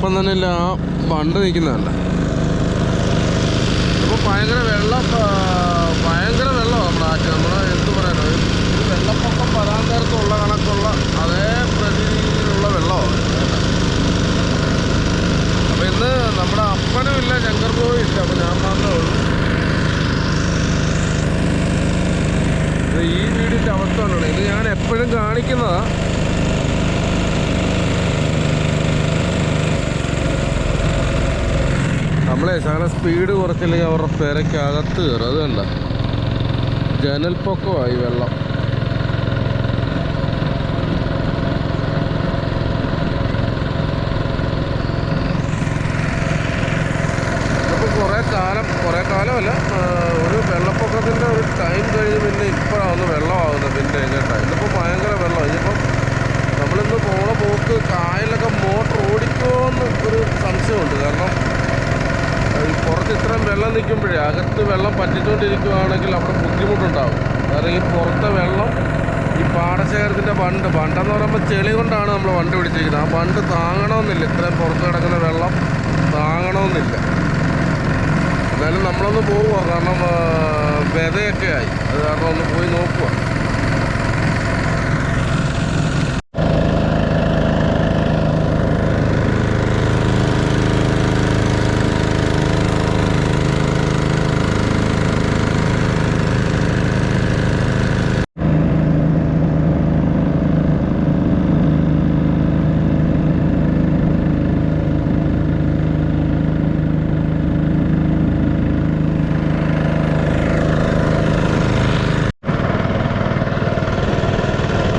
ഇപ്പം തന്നെ ഇല്ല ആ ബണ്ട് നിൽക്കുന്നതല്ല. ഇപ്പോൾ ഭയങ്കര വെള്ളം ഭയങ്കര വെള്ളമാണ് നമ്മുടെ ആറ്റ് നമ്മൾ എന്ത് പറയാനോ വെള്ളപ്പൊക്കം വരാൻ നേരത്തുള്ള കണക്കുള്ള അതേ പ്രതിയിലുള്ള വെള്ളമാണ് അപ്പം ഇന്ന് നമ്മുടെ അപ്പനും ഇല്ല ശങ്കർ പോയി ഇല്ല അപ്പം ഞാൻ മാത്രമേ ഉള്ളൂ. ഈ വീടിന്റെ അവസ്ഥ കൊണ്ടാണ്. ഇത് ഞാൻ എപ്പോഴും കാണിക്കുന്നതാ നമ്മളെ ശകലം സ്പീഡ് കുറച്ചില്ലെങ്കിൽ അവരുടെ പെരയ്ക്കകത്ത് കയറും. അത് കണ്ട. ജനൽപ്പൊക്കമായി വെള്ളം ഇപ്പോൾ കുറേ കാലം കുറേ കാലമല്ല ആ, ഒരു വെള്ളപ്പൊക്കത്തിന്റെ ഒരു ടൈം കഴിഞ്ഞ് പിന്നെ ഇപ്പോഴാണ് വെള്ളമാകുന്നത് പിന്നെ കേട്ടോ ഇന്നിപ്പോൾ ഭയങ്കര വെള്ളം ഇനിയിപ്പം നമ്മളിന്ന് പോണ പോക്ക് കായലൊക്കെ മോട്ടർ ഓടിക്കുമോയെന്ന് ഒരു സംശയമുണ്ട് കാരണം ആ, ഈ പുറത്ത് ഇത്രയും വെള്ളം നിൽക്കുമ്പോഴേ അകത്ത് വെള്ളം പറ്റിച്ചുകൊണ്ടിരിക്കുകയാണെങ്കിൽ അവിടെ ബുദ്ധിമുട്ടുണ്ടാകും കാരണം ഈ പുറത്തെ വെള്ളം ഈ പാടശേഖരത്തിന്റെ ബണ്ട് ബണ്ടെന്ന് പറയുമ്പോൾ ചെളി കൊണ്ടാണ് നമ്മൾ വണ്ടി പിടിച്ചിരിക്കുന്നത് ആ ബണ്ട് താങ്ങണമെന്നില്ല ഇത്രയും പുറത്ത് കിടക്കുന്ന വെള്ളം താങ്ങണമെന്നില്ല എന്നാലും നമ്മളൊന്ന് പോവുക കാരണം വിതയൊക്കെ ആയി. അത് കാരണം ഒന്ന് പോയി നോക്കുക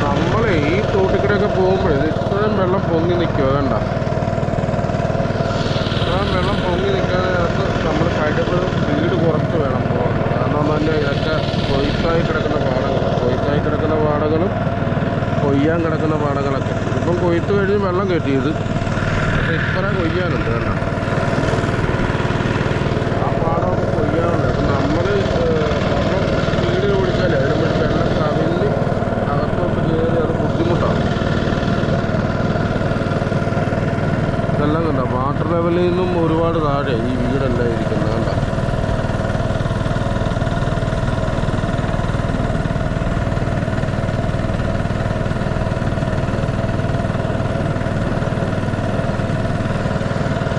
നമ്മൾ ഈ തോട്ടിക്കൂടെയൊക്കെ പോകുമ്പോഴേ ഇത് ഇത്രയും വെള്ളം പൊങ്ങി നിൽക്കുക കണ്ട ഇത്രയും വെള്ളം പൊങ്ങി നിൽക്കാനകത്ത് നമ്മൾ കഴിയുമ്പോൾ സ്പീഡ് കുറച്ച് വേണം പോകാൻ കാരണം തന്നെ ഇതൊക്കെ കൊയ്ത്തായി കിടക്കുന്ന പാടങ്ങൾ കൊയ്ത്തായി കിടക്കുന്ന പാടങ്ങളും കൊയ്യാൻ കിടക്കുന്ന പാടങ്ങളൊക്കെ. ഇപ്പം കൊയ്ത്ത് കഴിഞ്ഞ് വെള്ളം കയറ്റിയത് പക്ഷേ ഇത്ര കൊയ്യാനുണ്ട് കേട്ടോ ആ പാടമൊക്കെ കൊയ്യാനുണ്ട് അപ്പം നമ്മൾ സ്പീഡിൽ ഓടിച്ചാലേ അതിന് വേണ്ടി വെള്ളം കവിഞ്ഞ് അകത്തോട്ട് കയറി അത് ബുദ്ധിമുട്ടാണ് ഇതെല്ലാം കണ്ട വാട്ടർ ലെവലിൽ നിന്നും ഒരുപാട് താഴെ ഈ വീടെല്ലാം ഇരിക്കുന്നത് കണ്ട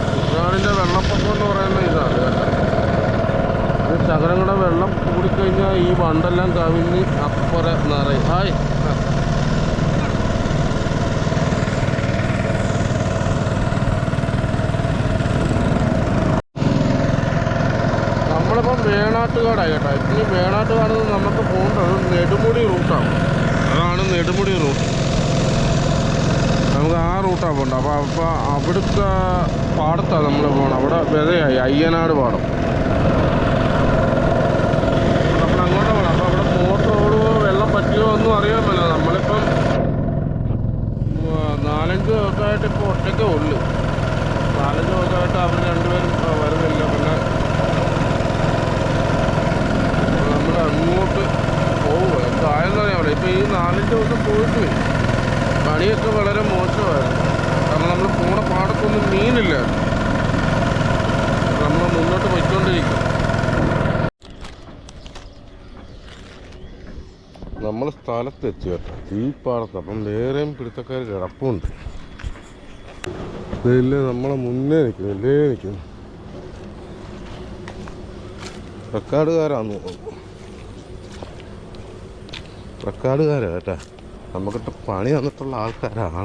കുട്ടനാടിന്റെ വെള്ളപ്പൊക്കം എന്ന് പറയുന്നത് ഇതാണ് കേട്ടോ ഇത് ശകലം കൂടെ വെള്ളം കൂടിക്കഴിഞ്ഞാൽ ഈ വണ്ടെല്ലാം കവിഞ്ഞ് അപ്പുറം നിറയും ഹായ് ആ. നമ്മളിപ്പം വേണാട്ടുകാടായി കേട്ടോ. ഇനി വേണാട്ടുകാട് നമുക്ക് പോകേണ്ടത് നെടുമുടി റൂട്ടാണ്. അതാണ് നെടുമുടി റൂട്ട്. നമുക്ക് ആ റൂട്ടാണ് പോകേണ്ടത്. അപ്പോൾ അപ്പോൾ അവിടുത്തെ പാടത്താണ് നമ്മൾ പോകണം അവിടെ വിതയായി അയ്യനാട് പാടം. നമ്മൾ അങ്ങോട്ട് അവിടെ ഒന്നും നമ്മളിപ്പം നാലഞ്ച് ഒറ്റയ്ക്കേ ഉള്ളു. നാലഞ്ച് ദിവസമായിട്ട് അവർ രണ്ടുപേരും ആ, വരുന്നില്ല പിന്നെ നമ്മൾ അങ്ങോട്ട് പോവുക. എന്തായെന്നറിയാമല്ലോ ഇപ്പോൾ ഈ നാലഞ്ച് ദിവസം പോയിട്ട് വരും പണിയൊക്കെ വളരെ മോശമായിരുന്നു. കാരണം നമ്മൾ പോണ പാടത്തൊന്നും മീനില്ല. നമ്മൾ മുന്നോട്ട് പോയിക്കൊണ്ടിരിക്കും. നമ്മൾ സ്ഥലത്തെത്തി കേട്ടോ. ഈ പാടത്ത് അപ്പം വേറെയും പിടുത്തക്കാർ കിടപ്പുണ്ട്. ഇതില്ലേ നമ്മളെ മുന്നേ നിൽക്കുന്നു ഇല്ലേ നിൽക്കുന്നു റെക്കാർഡുകാരാന്ന് തോന്നുന്നു. റെക്കാർഡുകാരാ കേട്ടാ. നമുക്കിട്ട് പണി തന്നിട്ടുള്ള ആൾക്കാരാണ്.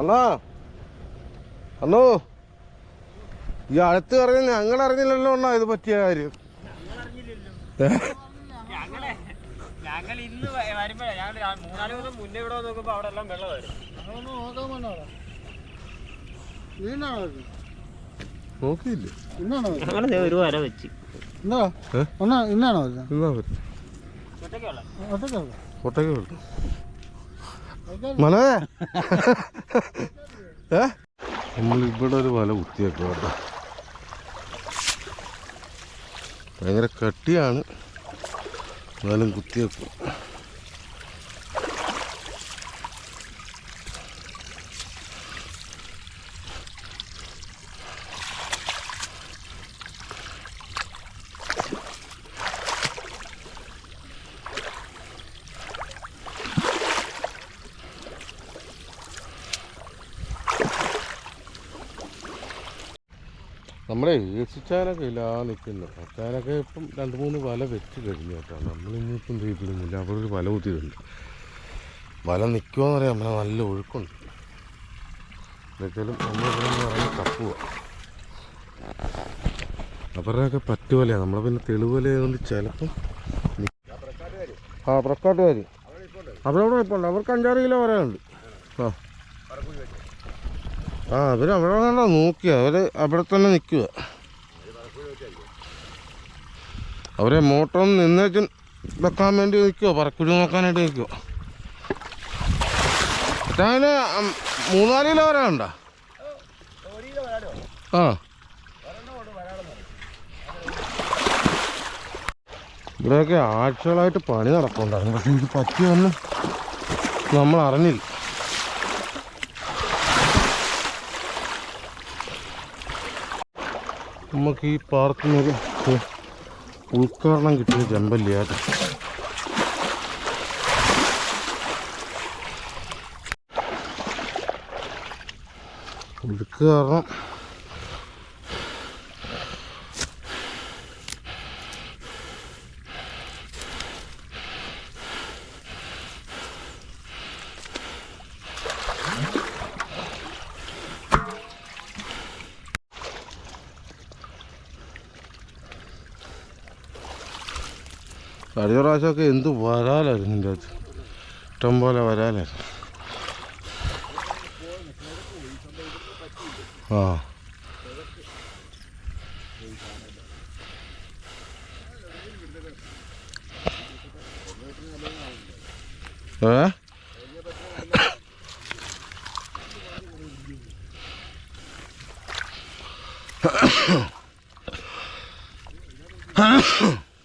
അണ്ണാ. അണ്ണോ. ഈ അടുത്ത് പറഞ്ഞ ഞങ്ങൾ അറിഞ്ഞില്ലല്ലോ അണ്ണാ ഇത് പറ്റിയ കാര്യം. ഞങ്ങളെ ഞങ്ങൾ ഇന്ന് വരുമ്പോഴേ ഞങ്ങൾ മൂന്നാൽ ദിവസം മുന്നേ ഇവിടെ വന്ന് നോക്കുമ്പോ അവിടെ എല്ലാം വെള്ളമായിരുന്നു. നോക്കിയില്ലേ? ഞങ്ങൾ ഒരു വര വെച്ച്. ഇന്നാണോ മലേ? ഏ? നമ്മൾ ഇവിടെ ഒരു വല കുത്തിയേക്കും കേട്ടോ. ഭയങ്കര കട്ടിയാണ്. എന്നാലും കുത്തിവെക്കും നമ്മുടെ ഏസിച്ചാനൊക്കെ ഇല്ല ആ നിൽക്കുന്നത് അച്ചാനൊക്കെ ഇപ്പം രണ്ട് മൂന്ന് വല വെച്ച് കഴിഞ്ഞു കേട്ടോ. നമ്മളിന്നിപ്പം ചെയ്തിരുന്നില്ല. അവിടെ ഒരു വല കുത്തിയിട്ടുണ്ട് വല നിൽക്കുമെന്ന് പറയാം നമ്മളെ നല്ല ഒഴുക്കുണ്ട്. എന്നുവെച്ചാലും നമ്മളിവിടെ നിന്ന് ഇറങ്ങി തപ്പുക അവരുടെയൊക്കെ പറ്റുവലയാണ് നമ്മളെ പിന്നെ തെളിവലയായതുകൊണ്ട് ചിലപ്പം ആ പ്രക്കാട്ടുകാർ അവരവിടെ ഇപ്പോൾ ഉണ്ട് അവർക്ക് അഞ്ചാറ് കിലോ വരാനുണ്ട് ആ. ആ അവർ അവിടെ നോക്കി നോക്കിയ. അവർ അവിടെ തന്നെ നിൽക്കുക അവരെ മോട്ടർ നിന്നേക്കും വെക്കാൻ വേണ്ടി നിൽക്കുവോ പറക്കുഴി നോക്കാനായിട്ട് നിൽക്കുവോ. അതിന് മൂന്നാൽ കിലോ വരാനുണ്ടോ ആ. ഇവിടെയൊക്കെ ആഴ്ചകളായിട്ട് പണി നടക്കുന്നുണ്ടായിരുന്നു പക്ഷെ ഇത് പറ്റിയൊന്നും നമ്മൾ അറിഞ്ഞില്ല. നമുക്ക് ഈ പാർക്കുന്നൊരു ഉദ്ഘാടനം കിട്ടിയ ചെമ്പല്ലിയാട്ട് ഒഴുക്ക് കാരണം കഴിഞ്ഞ പ്രാവശ്യമൊക്കെ എന്ത് വരാലായിരുന്നു എന്റെ അത്? ഇഷ്ടം പോലെ വരാലായിരുന്നു. ആ. ഏ?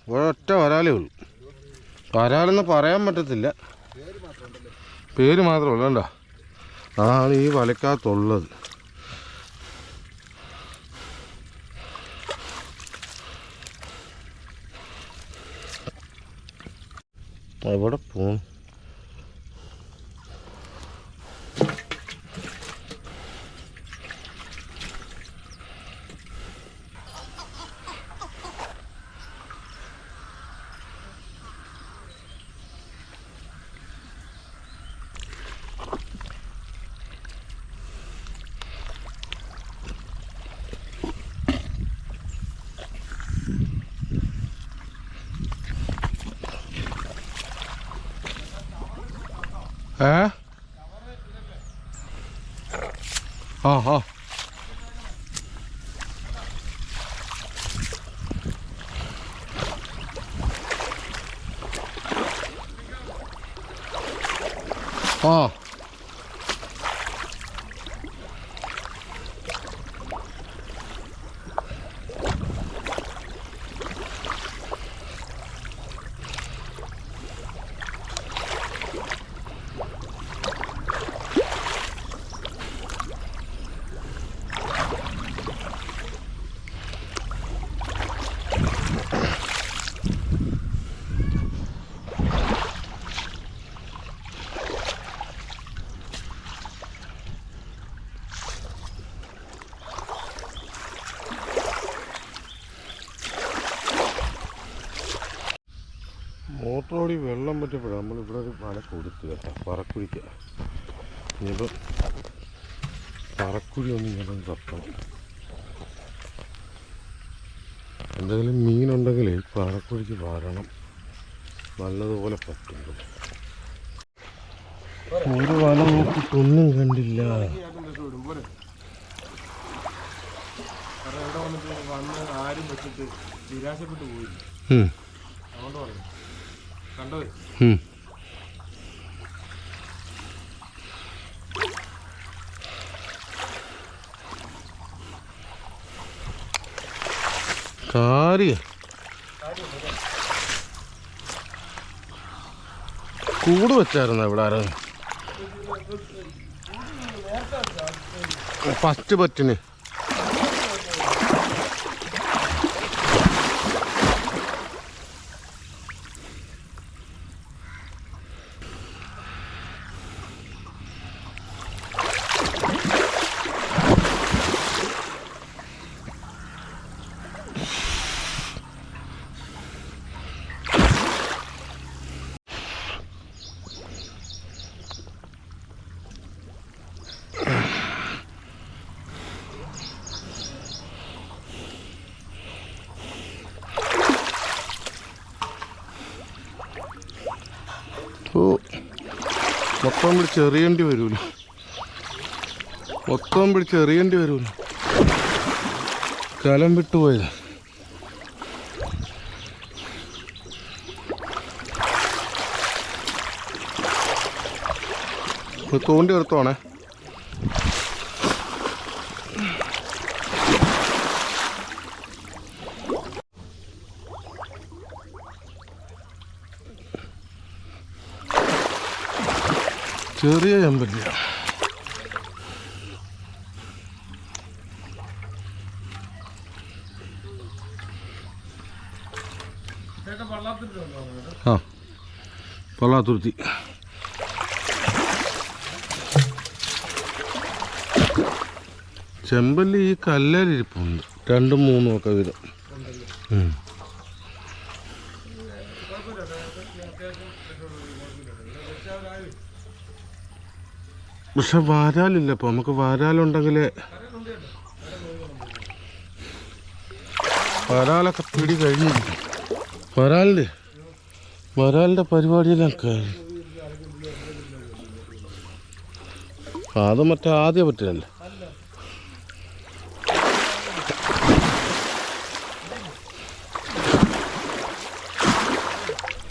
ഒരൊറ്റ വരാലേ ഉള്ളൂ. വരാലെന്ന് പറയാൻ പറ്റത്തില്ല. പേര് മാത്രമേ ഉള്ളൂ കണ്ടോ? അതാണ് ഈ വലക്കകത്തുള്ളത്. എവിടെ പോണു ഏ ആ ആ ആ ഓടി വെള്ളം പറ്റപ്പോഴാണ് നമ്മളിവിടെ ഒരു മല കൊടുത്തു കേട്ടോ പറക്കുഴിക്ക്. ഇനിയിപ്പം പറക്കുഴി ഒന്ന് ഇങ്ങനെ തപ്പണം എന്തെങ്കിലും മീനുണ്ടെങ്കിൽ പാറക്കുഴിക്ക് വരണം. നല്ലതുപോലെ പറ്റും ഒരു വല നോക്കിയിട്ടൊന്നും കണ്ടില്ല. വന്ന് ആരും വെച്ചിട്ട് നിരാശപ്പെട്ടു പോയില്ല. അതുകൊണ്ട് പറഞ്ഞു. കാര്യം. കൂട് വെച്ചായിരുന്നു ഇവിടെ ആരാ? ഫസ്റ്റ് പറ്റിന്. മൊത്തം പിടിച്ച് എറിയേണ്ടി വരൂല. മൊത്തം പിടിച്ച് എറിയേണ്ടി വരൂല. കലം വിട്ടുപോയത് തോണ്ടി എടുത്തോണേ ചെറിയ ചെമ്പല്ലിയ ആ പള്ളാത്തുരുത്തി. ചെമ്പല്ലി ഈ കല്ലേലിരിപ്പുണ്ട്. രണ്ടും മൂന്നും ഒക്കെ വീതം പക്ഷെ വാരാലില്ല ഇപ്പൊ. നമുക്ക് വാരാലുണ്ടെങ്കിൽ വരാലൊക്കെ പിടി കഴിഞ്ഞിരിക്കും. വരാലിന്റെ വരാലിന്റെ പരിപാടിയെല്ലാം കഴിഞ്ഞു. അത് മറ്റേ ആദ്യം പറ്റില്ല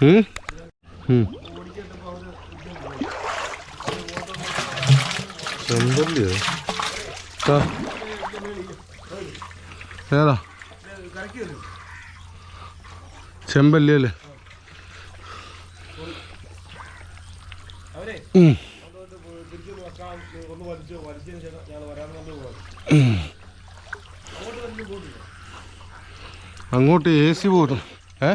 ഉം? ഉം. ചെമ്പല്ലിയോ. ഏതാ? ചെമ്പല്ലി അല്ലേ അങ്ങോട്ട് എ സി പോയി. ഏ?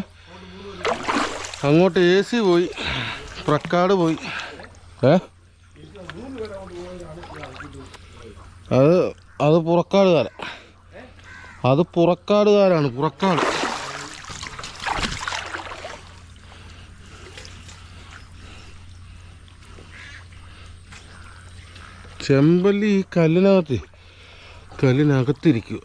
അങ്ങോട്ട് എ സി പോയി. പ്രക്കാട് പോയി. ഏ? അത് അത് പുറക്കാടുകാരാ അത് പുറക്കാടുകാരാണ് പുറക്കാട്. ചെമ്പല്ലി ഈ കല്ലിനകത്ത് കല്ലിനകത്തിരിക്കുക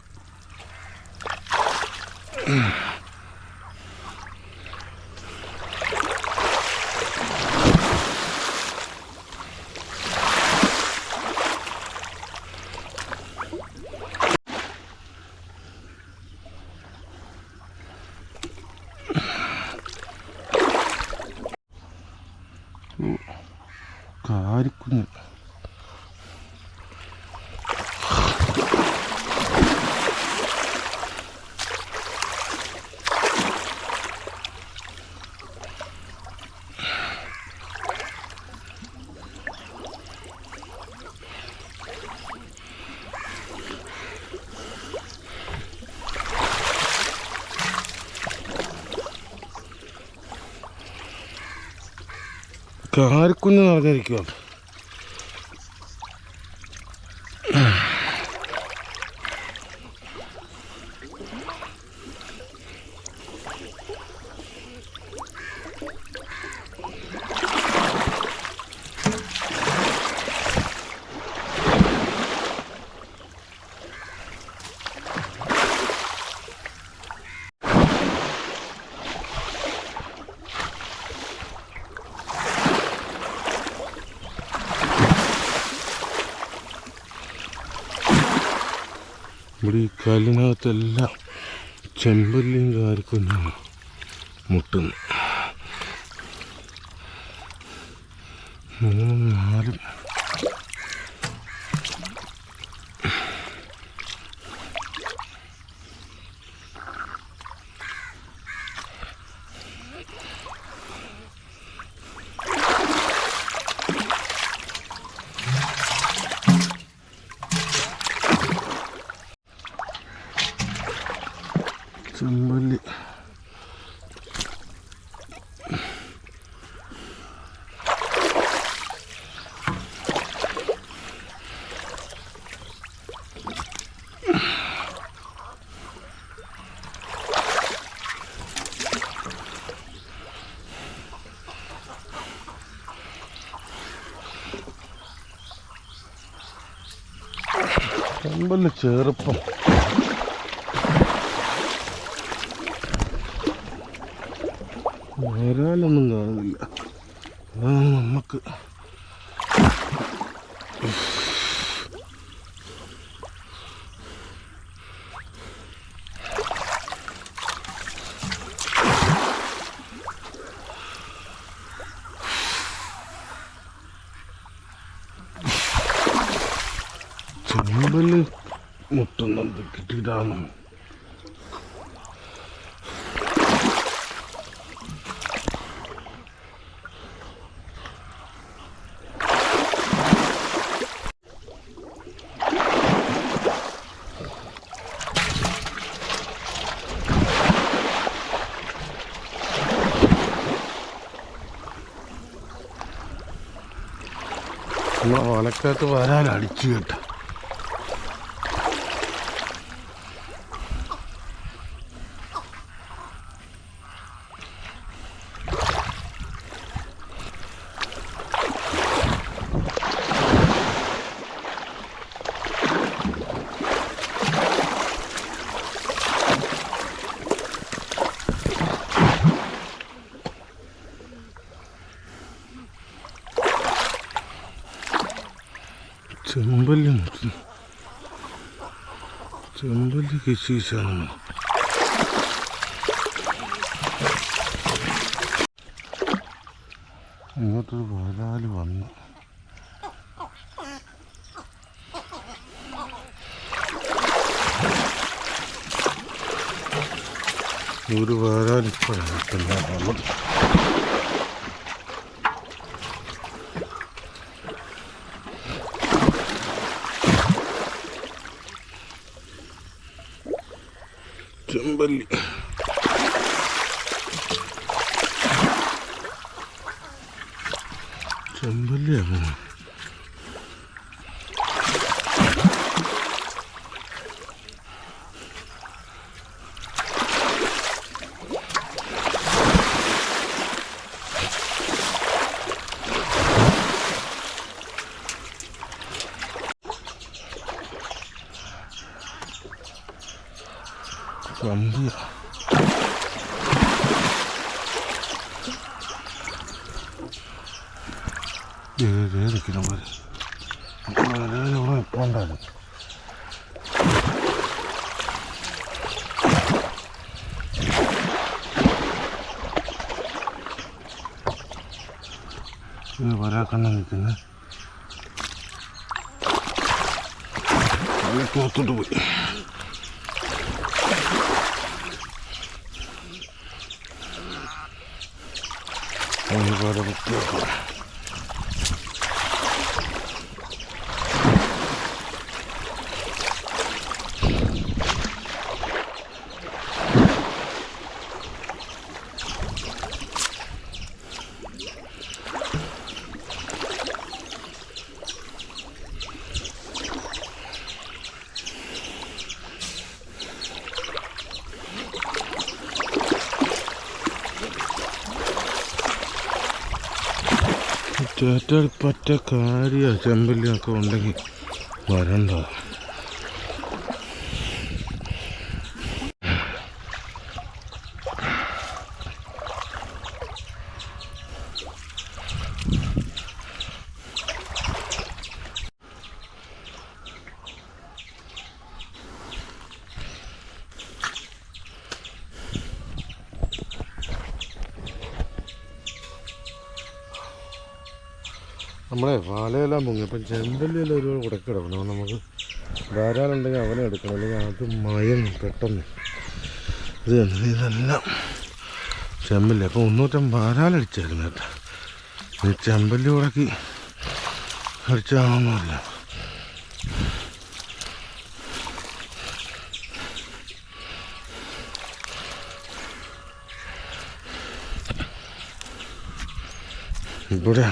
കാരിക്കുഞ്ഞ് നിറഞ്ഞിരിക്കുക ഇവിടെ ഈ കല്ലിനകത്തെല്ലാം ചെമ്പല്ലിയും കാരിക്കുഞ്ഞാണ് മുട്ടുന്നു മൂന്നും നാലും ചെമ്പൽ ചെറുപ്പം. വരാനൊന്നും കാണുന്നില്ല. അതാണ് നമുക്ക് നമ്മളെ വലക്കകത്ത് വരാൻ അടിച്ചു കേട്ട ചെമ്പല്ലി കിശീശാണ് ഇങ്ങോട്ടൊരു വരാൽ വന്നു ഒരു വരാൽ ഇപ്പോഴാണ് കിട്ടുന്നത് Det är det är det nog. Det är det nog på andra. Det var det kan man inte ne. Jag vet inte då. Jag har bara varit där. ചേറ്റാൽ പറ്റ കാര്യ ചെമ്പല്ലിയൊക്കെ ഉണ്ടെങ്കിൽ വരണ്ട? അപ്പം ചെമ്പല്ലിയിൽ ഒരു അപ്പം നമുക്ക് ധാരാളുണ്ടെങ്കിൽ അവനെ എടുക്കണം. അല്ലെങ്കിൽ അത് മയം പെട്ടെന്ന്. ഇത് ഇതെല്ലാം ചെമ്പല്ലി. അപ്പം ഒന്നൂറ്റം വാരാലടിച്ചായിരുന്നു കേട്ടോ. ഈ ചെമ്പല്ലി ഉടക്കി അടിച്ചാണെന്നില്ല ഇവിടെ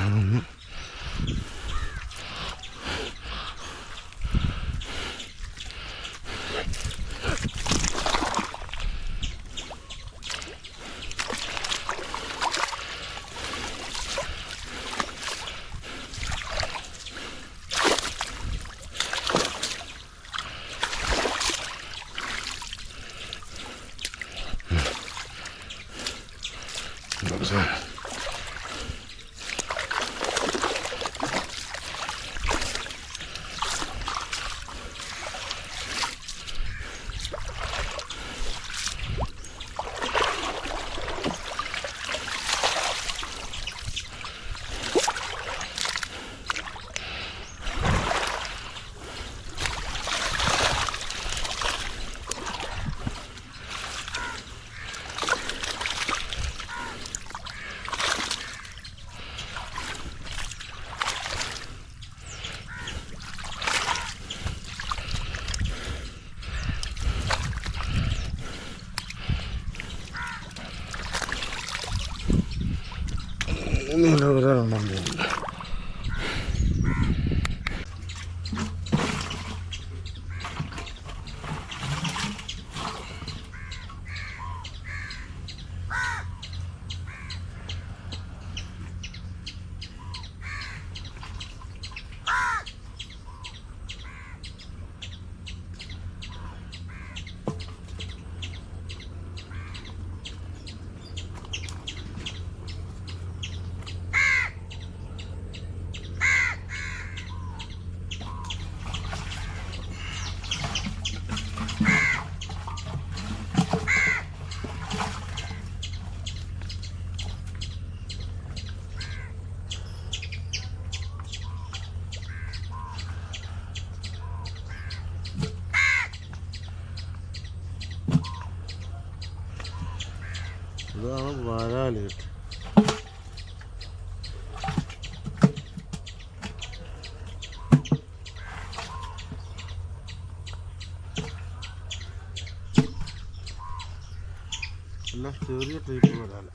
വരാൽ കേട്ടോ എല്ലാം ചെറിയ ടൈപ്പ് വരാല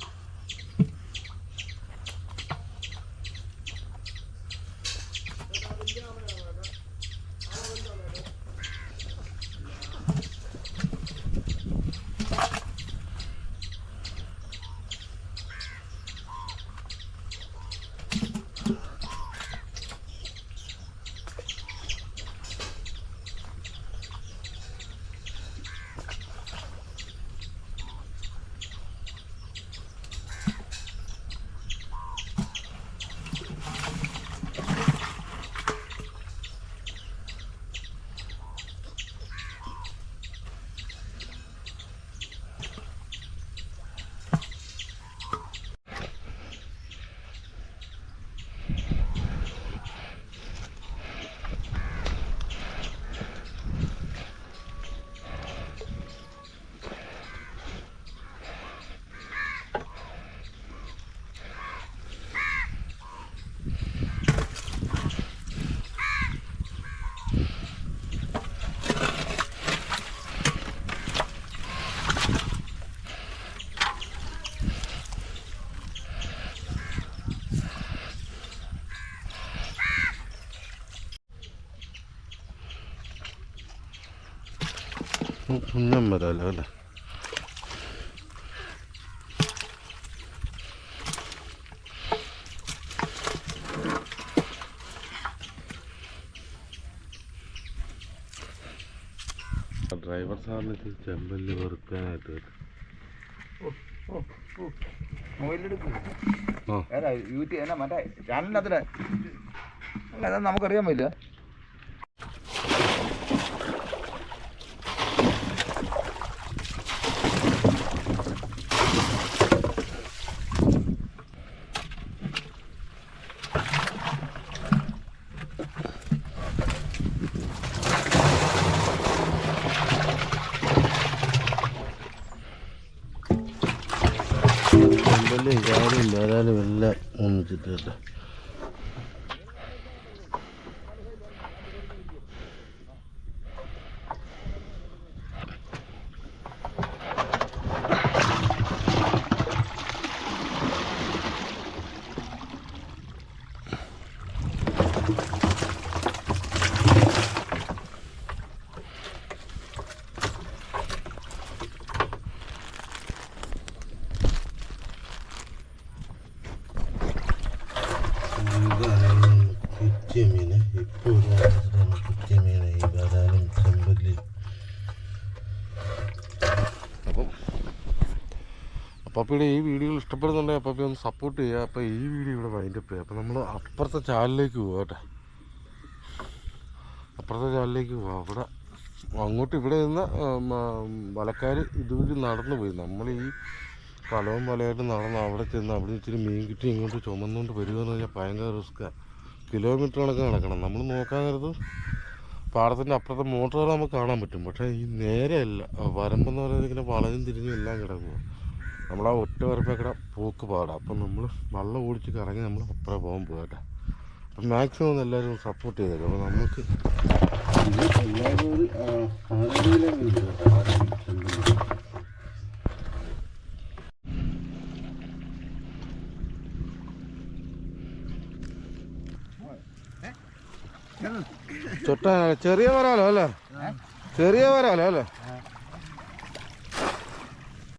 കുഞ്ഞം വരാല അല്ലേ ഡ്രൈവർ സാറിന് ചെമ്പല്ലി വെറുക്കാനായിട്ട് നമുക്കറിയാൻ മൊബൈലെടുക്കും എല്ലാം ഒന്നിച്ചിട്ട് അപ്പോൾ ഈ വീഡിയോ ഇവിടെ വൈൻഡപ്പ് ചെയ്യാം. അപ്പോൾ നമ്മൾ അപ്പുറത്തെ ചാലിലേക്ക് പോകാം അപ്പുറത്തെ ചാലിലേക്ക് പോവാം. അവിടെ അങ്ങോട്ട് ഇവിടെ നിന്ന് വലക്കാർ ഇതുവഴി നടന്നു പോയി. നമ്മൾ ഈ കലവും വലയായിട്ട് നടന്ന് അവിടെ ചെന്ന് അവിടെ ഇച്ചിരി മീൻ കിട്ടി ഇങ്ങോട്ട് ചുമന്നുകൊണ്ട് വരിക എന്ന് പറഞ്ഞാൽ ഭയങ്കര റിസ്ക്കാണ് കിലോമീറ്റർ കണക്ക് നടക്കണം. നമ്മൾ നോക്കാൻ നേരത്ത് പാടത്തിന്റെ അപ്പുറത്തെ മോട്ടോർ നമുക്ക് കാണാൻ പറ്റും. പക്ഷേ ഈ നേരെയല്ല. വരമ്പെന്ന് പറയുന്നത് ഇങ്ങനെ വളഞ്ഞും തിരിഞ്ഞും എല്ലാം കിടക്കുക നമ്മൾ ആ ഒറ്റ വരപ്പേക്കട പോക്ക് പാടാം. അപ്പം നമ്മൾ വള്ളം ഓടിച്ച് കറങ്ങി നമ്മൾ അപ്പുറം പോകാൻ പോകട്ടെ അപ്പം മാക്സിമം ഒന്ന് എല്ലാവരും സപ്പോർട്ട് ചെയ്തേക്കും അപ്പോൾ നമുക്ക് ചൊട്ട ചെറിയ വരാലോ അല്ലേ? ചെറിയ വരാലോ അല്ലേ?